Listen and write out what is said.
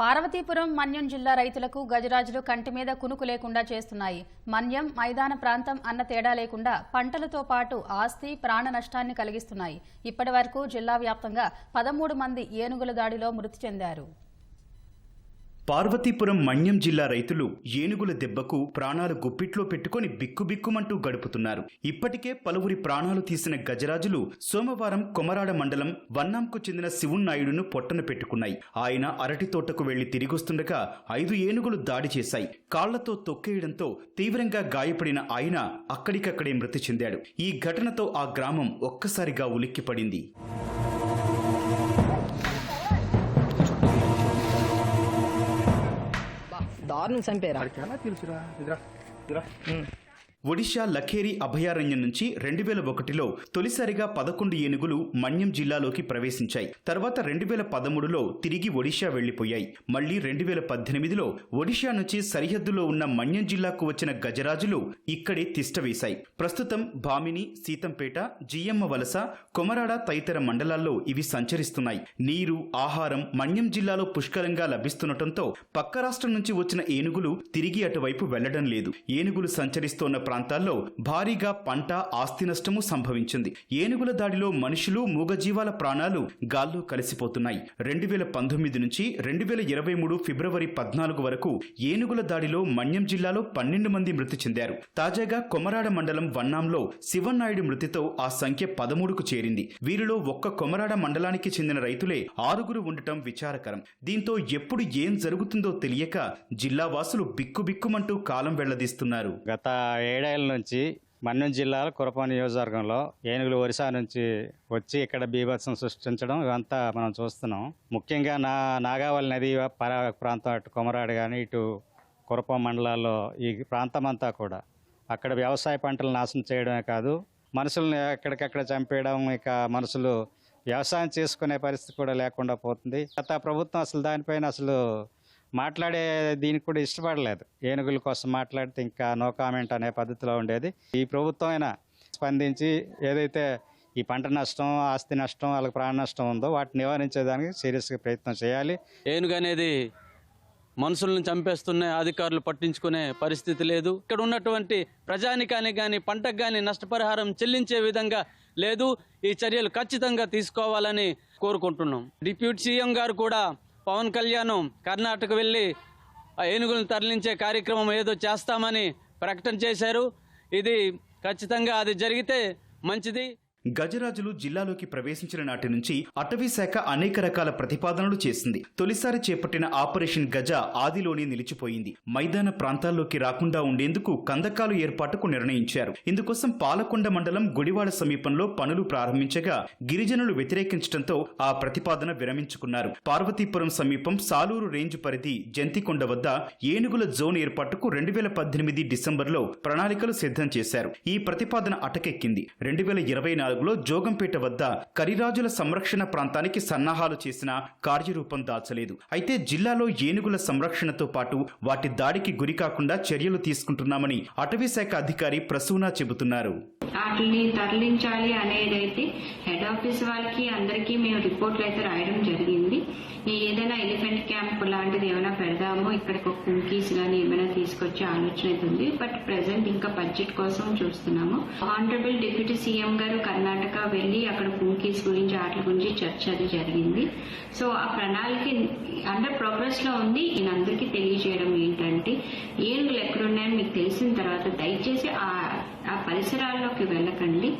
పార్వతీపురం మన్యం జిల్లా రైతులకు గజరాజులు కంటి మీద కునుకు లేకుండా చేస్తున్నాయి. మన్యం మైదాన ప్రాంతం అన్న తేడా లేకుండా పంటలతో పాటు ఆస్తి ప్రాణ నష్టాన్ని కలిగిస్తున్నాయి. ఇప్పటి వరకు జిల్లా వ్యాప్తంగా పదమూడు మంది ఏనుగుల దాడిలో మృతి చెందారు. పార్వతీపురం మన్యం జిల్లా రైతులు ఏనుగుల దెబ్బకు ప్రాణాలు గుప్పిట్లో పెట్టుకొని బిక్కుబిక్కుమంటూ గడుపుతున్నారు. ఇప్పటికే పలువురి ప్రాణాలు తీసిన గజరాజులు సోమవారం కొమరాడ మండలం వన్నాంకు చెందిన శివున్నాయుడును పొట్టన పెట్టుకున్నాయి. ఆయన అరటి తోటకు వెళ్ళి తిరిగొస్తుండగా ఐదు ఏనుగులు దాడి చేశాయి. కాళ్ళతో తొక్కేయడంతో తీవ్రంగా గాయపడిన ఆయన అక్కడికక్కడే మృతి చెందాడు. ఈ ఘటనతో ఆ గ్రామం ఒక్కసారిగా ఉలిక్కిపడింది. దారుణం చంపారా. తెలుసురా? ఒడిశా ఒడిషా లఖేరి అభయారణ్యం నుంచి రెండు వేల ఒకటిలో తొలిసారిగా పదకొండు ఏనుగులు మన్యం జిల్లాలోకి ప్రవేశించాయి. తర్వాత రెండు వేల పదమూడులో తిరిగి ఒడిషా వెళ్ళిపోయాయి మళ్ళీ రెండు వేల పద్దెనిమిదిలో ఒడిషా నుంచి సరిహద్దులో ఉన్న మన్యం జిల్లాకు వచ్చిన గజరాజులు ఇక్కడే తిష్టవేశాయి ప్రస్తుతం భామిని సీతంపేట జియమ్మ వలస కొమరాడ తదితర మండలాల్లో ఇవి సంచరిస్తున్నాయి. నీరు ఆహారం మన్యం జిల్లాలో పుష్కలంగా లభిస్తుండటంతో పక్క రాష్ట్రం నుంచి వచ్చిన ఏనుగులు తిరిగి అటువైపు వెళ్ళడం లేదు. ఏనుగులు సంచరిస్తోన్న ప్రాంతాల్లో భారీగా పంట ఆస్తి నష్టము సంభవించింది. ఏనుగుల దాడిలో మనుషులు మూగజీవాల ప్రాణాలు గాల్లో కలిసిపోతున్నాయి. రెండు వేల పంతొమ్మిది నుంచి రెండు వేల ఇరవై మూడు ఫిబ్రవరి పద్నాలుగు వరకు ఏనుగుల దాడిలో మన్యం జిల్లాలో పన్నెండు మంది మృతి చెందారు. తాజాగా కొమరాడ మండలం వన్నాంలో శివన్నాయుడు మృతితో ఆ సంఖ్య పదమూడుకు చేరింది. వీరిలో ఒక్క కొమరాడ మండలానికి చెందిన రైతులే ఆరుగురు ఉండటం విచారకరం. దీంతో ఎప్పుడు ఏం జరుగుతుందో తెలియక జిల్లా వాసులు బిక్కుబిక్కుమంటూ కాలం వెళ్ళదీస్తున్నారు. గత ఏడేళ్ళ నుంచి మన్యం జిల్లాలో కురప నియోజకవర్గంలో ఏనుగులు ఒరిస్సా నుంచి వచ్చి ఇక్కడ బీభత్సం సృష్టించడం ఇవంతా మనం చూస్తున్నాం. ముఖ్యంగా నా నాగావళి నది పర ప్రాంతం అటు కొమరాడు కానీ ఇటు కురప మండలాల్లో ఈ ప్రాంతం అంతా కూడా అక్కడ వ్యవసాయ పంటలు నాశనం చేయడమే కాదు మనుషులను ఎక్కడికక్కడ చంపేయడం ఇక మనుషులు వ్యవసాయం చేసుకునే పరిస్థితి కూడా లేకుండా పోతుంది. గత ప్రభుత్వం అసలు దానిపైన అసలు మాట్లాడే దీనికి కూడా ఇష్టపడలేదు. ఏనుగుల కోసం మాట్లాడితే ఇంకా నో కామెంట్ అనే పద్ధతిలో ఉండేది. ఈ ప్రభుత్వం అయినా స్పందించి ఏదైతే ఈ పంట నష్టం ఆస్తి నష్టం వాళ్ళకి ప్రాణ నష్టం ఉందో వాటిని నివారించేదానికి సీరియస్గా ప్రయత్నం చేయాలి. ఏనుగు అనేది మనుషులను చంపేస్తున్న అధికారులు పట్టించుకునే పరిస్థితి లేదు. ఇక్కడ ఉన్నటువంటి ప్రజానికానికి కానీ పంటకు కానీ నష్టపరిహారం చెల్లించే విధంగా లేదు. ఈ చర్యలు ఖచ్చితంగా తీసుకోవాలని కోరుకుంటున్నాం. డిప్యూటీ సీఎం గారు కూడా పవన్ కళ్యాణ్ కర్ణాటక వెళ్ళి ఏనుగులను తరలించే కార్యక్రమం ఏదో చేస్తామని ప్రకటన చేశారు. ఇది ఖచ్చితంగా అది జరిగితే మంచిది. గజరాజులు జిల్లాలోకి ప్రవేశించిన నాటి నుంచి అటవీశాఖ అనేక రకాల ప్రతిపాదనలు చేసింది. తొలిసారి చేపట్టిన ఆపరేషన్ గజ ఆదిలోనే నిలిచిపోయింది. మైదాన ప్రాంతాల్లోకి రాకుండా ఉండేందుకు కందకాలు ఏర్పాటుకు నిర్ణయించారు. ఇందుకోసం పాలకొండ మండలం గుడివాడ సమీపంలో పనులు ప్రారంభించగా గిరిజనులు వ్యతిరేకించడంతో ఆ ప్రతిపాదన విరమించుకున్నారు. పార్వతీపురం సమీపం సాలూరు రేంజ్ పరిధి జంతికొండ వద్ద ఏనుగుల జోన్ ఏర్పాటుకు రెండు వేల పద్దెనిమిది డిసెంబర్లో ప్రణాళికలు సిద్ధం చేశారు. ఈ ప్రతిపాదన అటకెక్కింది. రెండు వేల ఇరవై నాలుగు నాలుగులో జోగంపేట వద్ద కరిరాజుల సంరక్షణ ప్రాంతానికి సన్నాహాలు చేసిన కార్యరూపం దాల్చలేదు అయితే జిల్లాలో ఏనుగుల సంరక్షణతో పాటు వాటి దాడికి గురికాకుండా చర్యలు తీసుకుంటున్నామని అటవీ శాఖ అధికారి ప్రసూనా చెబుతున్నారు. వాటిని తరలించాలి అనేదైతే హెడ్ ఆఫీస్ వాళ్ళకి అందరికీ మేము రిపోర్ట్లు అయితే రాయడం జరిగింది. ఏదైనా ఎలిఫెంట్ క్యాంప్ లాంటిది ఏమైనా పెడదామో ఇక్కడికి ఒక కుంకీస్ కానీ ఏమైనా తీసుకొచ్చే ఆలోచన అయితే ఉంది. బట్ ప్రెసెంట్ ఇంకా బడ్జెట్ కోసం చూస్తున్నాము. ఆనరబుల్ డిప్యూటీ సీఎం గారు కర్ణాటక వెళ్ళి అక్కడ కుంకీస్ గురించి వాటి గురించి చర్చ అది జరిగింది. సో ఆ ప్రణాళిక అండర్ ప్రోగ్రెస్లో ఉంది. నేను అందరికీ తెలియజేయడం ఏంటంటే ఏనుగులు ఎక్కడున్నాయని మీకు తెలిసిన తర్వాత దయచేసి ఆ ఆ పరిసరాల్లోకి వెళ్ళకండి.